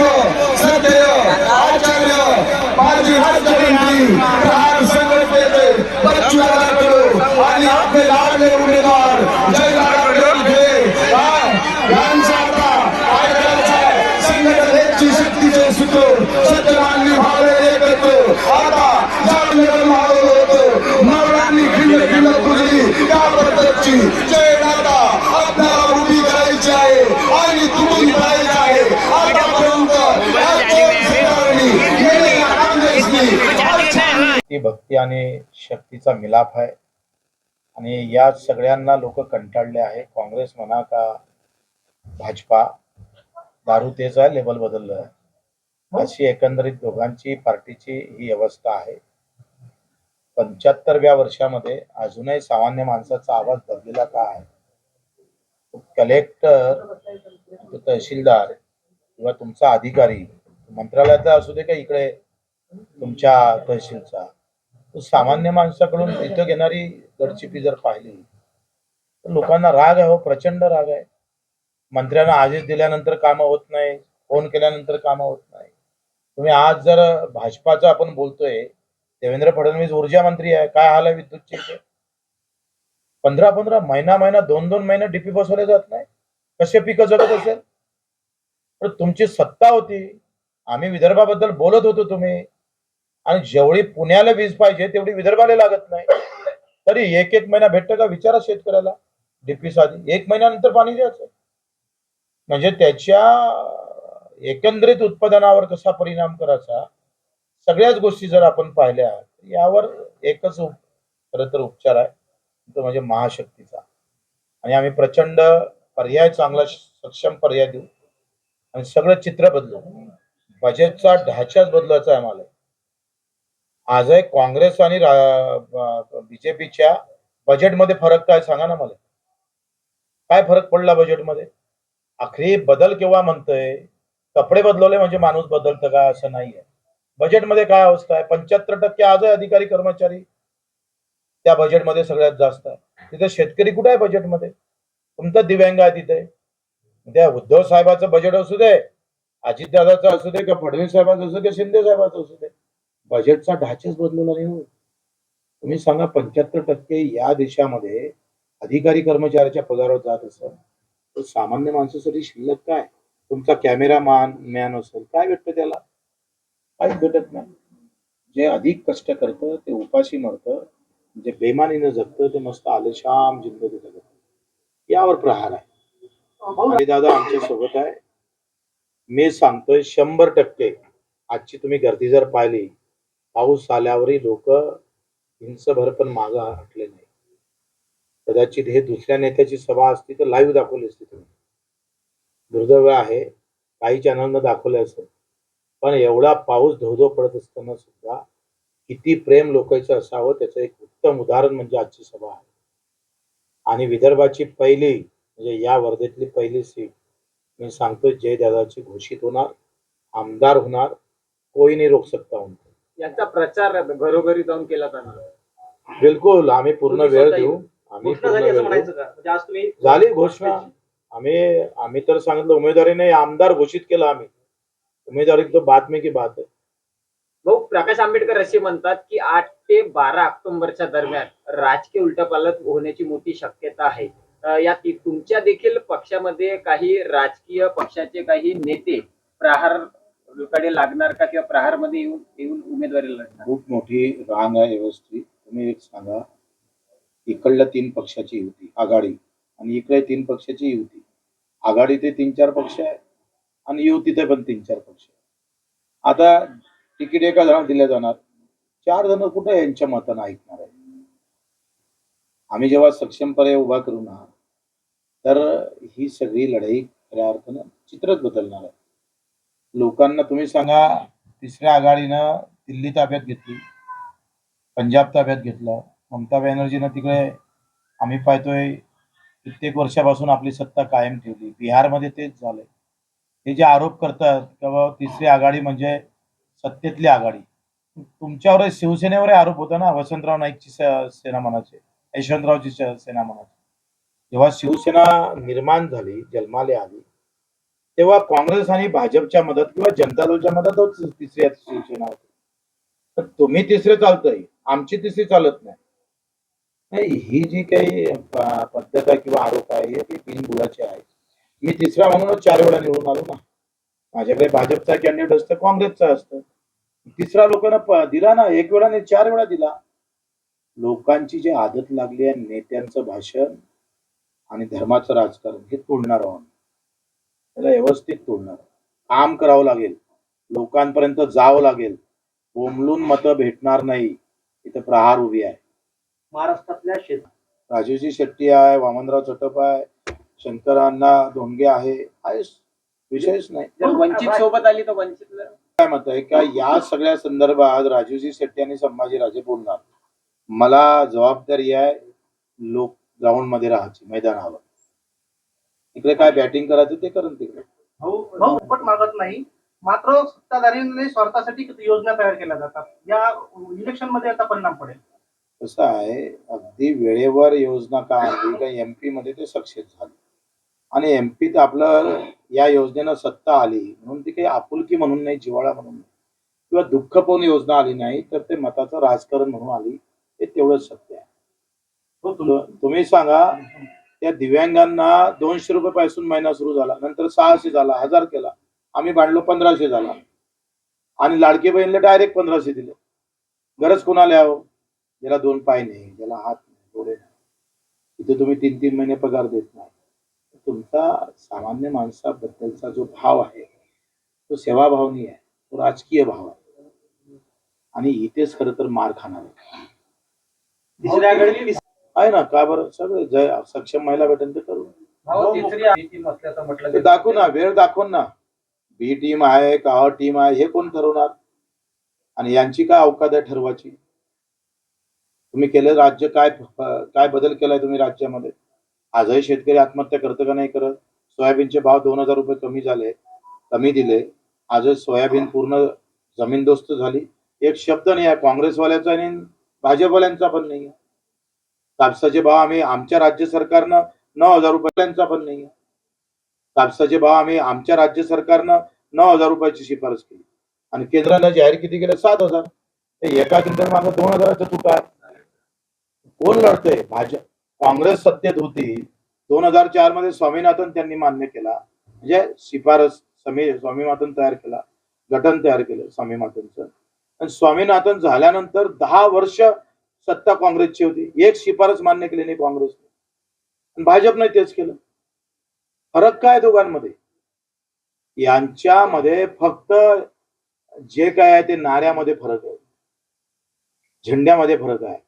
को सत्य आचार्य माजी राष्ट्रपति प्रहार संगत के बच्चों का तो आज आपके लाल ने जय राम जय राम राम साता आज राम साय शक्ति जो सुतो सत्यमान निभावे एक आता जाग निकल मारो तो नवरानी खिले खिले पुरी जय भक्ती आणि शक्तीचा मिलाप आहे. आणि या सगळ्यांना लोक कंटाळले आहे. काँग्रेस म्हणा का भाजपा दारू तेच आहे लेबल बदललं आहे अशी एकंदरीत दोघांची पार्टीची ही अवस्था आहे. पंच्याहत्तरव्या वर्षामध्ये अजूनही सामान्य माणसाचा आवाज दबलेला का आहे? कलेक्टर तहसीलदार किंवा तुमचा अधिकारी मंत्रालयाचा असू दे का इकडे तुमच्या तहसीलचा सामान्य माणसाकडून इथं घेणारी गडचिपी जर पाहिली तर लोकांना राग आहे हो प्रचंड राग आहे. मंत्र्यांना आदेश दिल्यानंतर कामं होत नाही फोन केल्यानंतर कामं होत नाही. तुम्ही आज जर भाजपाचं आपण बोलतोय देवेंद्र फडणवीस ऊर्जा मंत्री आहे काय हाल आहे विद्युतचे? पंधरा पंधरा महिना महिना दोन दोन महिने डीपी बसवले जात नाही. कसे पिकं जगत असेल? पण तुमची सत्ता होती. आम्ही विदर्भाबद्दल बोलत होतो तुम्ही. आणि जेवढी पुण्याला वीज पाहिजे तेवढी विदर्भाला लागत नाही. तरी एक एक महिना भेटतं का विचारा शेतकऱ्याला. डीपी साधी एक महिन्यानंतर पाणी द्यायचं. म्हणजे त्याच्या एकंदरीत उत्पादनावर कसा परिणाम करायचा सगळ्याच गोष्टी जर आपण पाहिल्या यावर एकच उप- खरं तर उपचार आहे. तो म्हणजे महाशक्तीचा. आणि आम्ही प्रचंड पर्याय चांगला सक्षम पर्याय देऊ. आणि सगळं चित्र बदलू. बजेटचा ढाचाच बदलायचा आहे आम्हाला. आज काँग्रेस आणि बीजेपीच्या बजेटमध्ये फरक काय सांगा ना मला. काय फरक पडला बजेटमध्ये? आखरी बदल केव्हा म्हणतोय? कपडे बदलवले म्हणजे माणूस बदलतं का असं नाहीये. बजेटमध्ये काय अवस्था आहे? पंच्याहत्तर टक्के आजही अधिकारी कर्मचारी त्या बजेटमध्ये सगळ्यात जास्त आहे. तिथे शेतकरी कुठे आहे बजेटमध्ये? तुमचं दिव्यांग आहे तिथे. त्या उद्धव साहेबाचं बजेट असू दे अजितदादाचं असू दे का फडणवीस साहेबांचं असू दे शिंदे साहेबांचं असू दे. बजेटचा ढाचेच बदलला नाही हो. तुम्ही सांगा पंच्याहत्तर टक्के या देशामध्ये अधिकारी कर्मचाऱ्याच्या पगारावर जात असेल तर सामान्य माणसासाठी शिल्लक काय? तुमचा कॅमेरा मान मॅन असेल काय भेटतं त्याला? काहीच भेटत नाही. जे अधिक कष्ट करतं ते उपाशी मरतं जे बेमानीनं जगतं ते मस्त आलेशाम जिंदगी जगत. यावर प्रहार आहे. आणि दादा आमच्यासोबत आहे. मी सांगतोय शंभर टक्के आजची तुम्ही गर्दी जर पाहिली पाऊस आल्यावरही लोक हिंसभर पण मागं हटले नाही. कदाचित हे दुसऱ्या नेत्याची सभा असती तर लाईव्ह दाखवली असती तुम्ही. दुर्दैव आहे काही चॅनलनं दाखवले असेल. पण एवढा पाऊस धोधो पडत असताना सुद्धा किती प्रेम लोकांचं असावं त्याचं एक उत्तम उदाहरण म्हणजे आजची सभा आहे. आणि विदर्भाची पहिली म्हणजे या वर्धेतली पहिली सीट मी सांगतो जयदादाची घोषित होणार आमदार होणार कोई नाही रोक सकता उनको. याचा प्रचार घरोघरी जाऊन केला जाणार. बिलकुल आम्ही पूर्ण वेळ देऊ. आम्ही झाली म्हणजे आज तुम्ही झाली घोषणा. आम्ही आम्ही तर सांगितलं उमेदवारी नाही आमदार घोषित केलं आम्ही. उमेदवारी तो बात में की बात आहे. भाऊ प्रकाश आंबेडकर असे म्हणतात की आठ ते बारा ऑक्टोबरच्या दरम्यान राजकीय उलटपालट होण्याची मोठी शक्यता आहे. या ती- तुमच्या देखील पक्षामध्ये काही राजकीय पक्षाचे काही नेते प्रहार लोकांनी लागणार का किंवा प्रहारमध्ये येऊन येऊन उमेदवारी लढणार? खूप मोठी रांग आहे व्यवस्थित. तुम्ही एक सांगा इकडल्या तीन पक्षाची युती आघाडी आणि इकडे तीन पक्षाची युती. आघाडी ते तीन चार पक्ष आहे आणि युतीते पण तीन चार पक्ष आहे. आता तिकीट एका जणाला दिल्या जाणार. चार जण कुठे यांच्या मतानं ऐकणार आहे आम्ही जेव्हा सक्षम पर्याय उभा करू ना तर ही सगळी लढाई खऱ्या अर्थानं चित्रच बदलणार आहे. लोकांना तुम्ही सांगा तिसऱ्या आघाडीनं दिल्ली ताब्यात घेतली पंजाब ताब्यात घेतलं ममता बॅनर्जीनं तिकडे आम्ही पाहतोय कित्येक वर्षापासून आपली सत्ता कायम ठेवली. बिहारमध्ये तेच झालंय. हे जे आरोप करतात की बाबा तिसरी आघाडी म्हणजे सत्तेतली आघाडी. तुमच्यावर शिवसेनेवर आरोप होता ना वसंतराव नाईकची सेना मनाचे यशवंतरावची सेना मनाचे जेव्हा शिवसेना निर्माण झाली जन्माले आली तेव्हा काँग्रेस आणि भाजपच्या मदत किंवा जनता दलच्या मदतच तिसरी शिवसेना होती. तर तुम्ही तिसरे चालतंय आमची तिसरी चालत नाही. नाही, ही जी काही पद्धत आहे किंवा आरोप आहे ती बिनबुडाची आहे. मी तिसरा म्हणूनच चार वेळा निवडून आलो ना. माझ्याकडे भाजपचा कॅन्डिडेट असतं काँग्रेसचा असतं. तिसरा लोकांना दिला ना एक वेळा नाही चार वेळा दिला. लोकांची जी आदत लागली आहे नेत्यांचं भाषण आणि धर्माचं राजकारण हे तोडणार आहोत त्याला व्यवस्थित तोडणार. काम करावं लागेल. लोकांपर्यंत जावं लागेल. बोंबलून मतं भेटणार नाही. इथं प्रहार उभी आहे. महाराष्ट्रातल्या शेत राजूजी शेट्टी आहे वामनराव चटप आहे शंकरांना धोंडगे आहे. आहेच विषयच नाही. जर वंचित सोबत आली तर वंचितला काय मत आहे? का या सगळ्या संदर्भात राजूजी शेट्टी आणि संभाजीराजे बोलणार? मला जबाबदारी आहे लोक ग्राउंडमध्ये राहायची मैदानावर. इकडे काय बॅटिंग करायचं ते करून तिकडे. भाऊ भाऊ मागत नाही. मात्र सत्ताधाऱ्यांनी स्वार्थासाठी योजना तयार केल्या जातात. या इलेक्शनमध्ये आता परिणाम पडेल. कसं आहे अगदी वेळेवर योजना का आणली का एमपी मध्ये ते सक्सेस झाले. आणि एमपीत आपलं या योजनेनं सत्ता आली म्हणून ती काही आपुलकी म्हणून नाही जिवाळा म्हणून नाही. किंवा दुःख पाहून योजना आली नाही तर ते मताचं राजकारण म्हणून आली हे तेवढंच सत्य आहे. हो, तुम्ही सांगा त्या दिव्यांगांना दोनशे रुपये पासून महिना सुरू झाला नंतर सहाशे झाला हजार केला. आम्ही भांडलो पंधराशे झाला. आणि लाडकी बहिणीला डायरेक्ट पंधराशे दिले. गरज कोणाला यावं हो? ज्याला दोन पाय नाही ज्याला हात नाही डोळे नाही. इथे तुम्ही तीन तीन महिने पगार देत नाही. तुमचा सामान्य माणसाबद्दलचा जो भाव आहे तो सेवाभावनी आहे तो राजकीय भाव आहे. आणि इथेच खरं तर मार खाणार आहे. आहे ना का बरं? सगळे जय सक्षम महिला भेटेल ते करू. तिसरी टीम असल्याचं म्हटलं ते दाखवू ना वेळ दाखवू ना. बी टीम आहे का अ टीम आहे हे कोण ठरवणार? आणि यांची काय अवकात आहे ठरवायची? तुम्ही केलं राज्य काय काय बदल केलाय तुम्ही राज्यामध्ये? आजही शेतकरी आत्महत्या करतं का नाही करत? सोयाबीनचे भाव दोन हजार रुपये कमी झाले कमी दिले. आजही सोयाबीन पूर्ण जमीनदोस्त झाली. एक शब्द नाही आहे काँग्रेसवाल्याचा आणि भाजपवाल्यांचा पण नाही आहे. कापसाचे भाव आम्ही आमच्या राज्य सरकारनं नऊ हजार रुपयांचा पण नाही कापसाचे भाव आम्ही आमच्या राज्य सरकारनं नऊ हजार रुपयाची शिफारस केली. आणि केंद्रानं जाहीर किती केलं? सात हजार. एका केंद्र मागं दोन हजाराचा तुटा कोण लढतंय? भाजप काँग्रेस सत्तेत होती. दोन हजार चारमध्ये स्वामीनाथन त्यांनी मान्य केला. म्हणजे शिफारस समी स्वामीनाथन तयार केला. गठन तयार केलं स्वामीनाथनचं. आणि स्वामीनाथन झाल्यानंतर दहा वर्ष सत्ता काँग्रेसची होती. एक शिफारस मान्य केली नाही काँग्रेसने. आणि भाजपने तेच केलं. फरक काय दोघांमध्ये? यांच्यामध्ये फक्त जे काय आहे ते नाऱ्यामध्ये फरक आहे. झेंड्यामध्ये फरक आहे.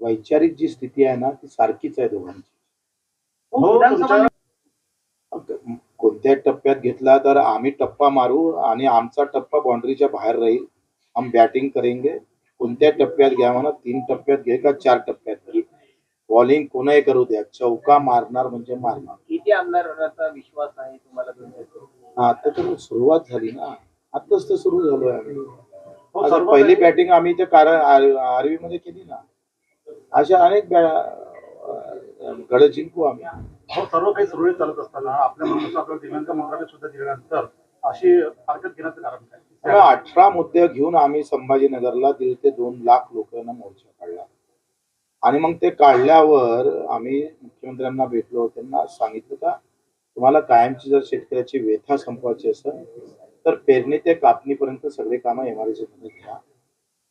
वैचारिक जी स्थिती आहे ना ती सारखीच आहे दोघांची. हो, विधानसभा कोणत्या टप्प्यात घेतला तर आम्ही टप्पा मारू आणि आमचा टप्पा बाउंड्रीच्या बाहेर राहील. हम बॅटिंग करेंगे. कोणत्या टप्प्यात घ्या म्हणा तीन टप्प्यात घे का चार टप्प्यात घे बॉलिंग कोणाही करू द्या चौका मारणार म्हणजे मारणार. किती आमदारांचा विश्वास आहे तुम्हाला? हा, आता तर सुरुवात झाली ना. आताच तर सुरू झालोय आम्ही. हो, पहिली बॅटिंग आम्ही ते कारण आरवी मध्ये केली ना. अशा अनेक गड जिंकू आम्ही. हो सर्व काही सुरळीत चालत असताना आपल्या आपल्याला दिव्यांग मंत्रालय सुद्धा दिल्यानंतर अशी हरकत घेण्याचं कारण काय? अठरा मुद्दे घेऊन आम्ही संभाजीनगरला दीड ते दोन लाख लोकांना मोर्चा काढला. आणि मग ते काढल्यावर आम्ही मुख्यमंत्र्यांना भेटलो त्यांना सांगितलं का तुम्हाला कायमची जर शेतकऱ्याची व्यथा संपवायची असेल तर पेरणी ते कापणीपर्यंत सगळे कामं एमआरएसमध्ये घ्या.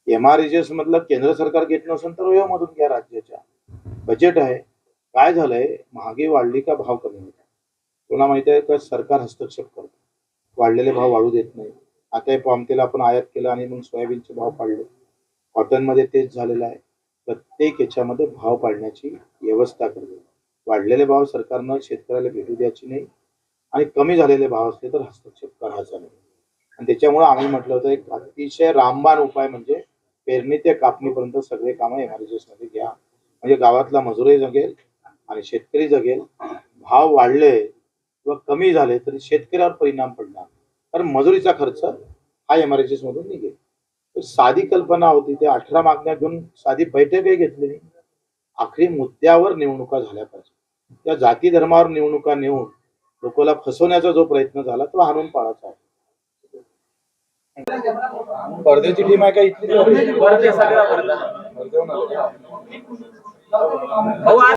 एमआरएस मधलं केंद्र सरकार घेत नसेल तर वयो मधून घ्या राज्याच्या. बजेट आहे. काय झालंय? महागाई वाढली का भाव कमी होता तुला माहिती आहे का सरकार हस्तक्षेप करतो. वाढलेले भाव वाढू देत नाही. आता हे पामतेल आपण आयात केलं आणि मग सोयाबीनचे भाव पाडले. कॉटनमध्ये तेच झालेलं आहे. प्रत्येक याच्यामध्ये भाव पाडण्याची व्यवस्था करते. वाढलेले भाव सरकारनं शेतकऱ्याला भेटू द्यायची नाही. आणि कमी झालेले भाव असले तर हस्तक्षेप करायचा नाही. आणि त्याच्यामुळे आम्ही म्हटलं होतं एक अतिशय रामबाण उपाय म्हणजे पेरणी ते कापणीपर्यंत सगळे कामं एमआरजीएसमध्ये घ्या. म्हणजे गावातला मजुरही जगेल आणि शेतकरी जगेल. भाव वाढले किंवा कमी झाले तरी शेतकऱ्यावर परिणाम पडेल कारण मजुरीचा खर्च हा एमआरएचएस मधून निघेल. साधी कल्पना होती ते अठरा मागण्या घेऊन साधी बैठकही घेतली नाही आखरी मुद्द्यावर निवडणुका झाल्या पाहिजे. त्या जाती धर्मावर निवडणुका नेऊन लोकांना फसवण्याचा जो प्रयत्न झाला तो हाणून पाडायचा आहे. स्पर्धेची टीम आहे का इथली?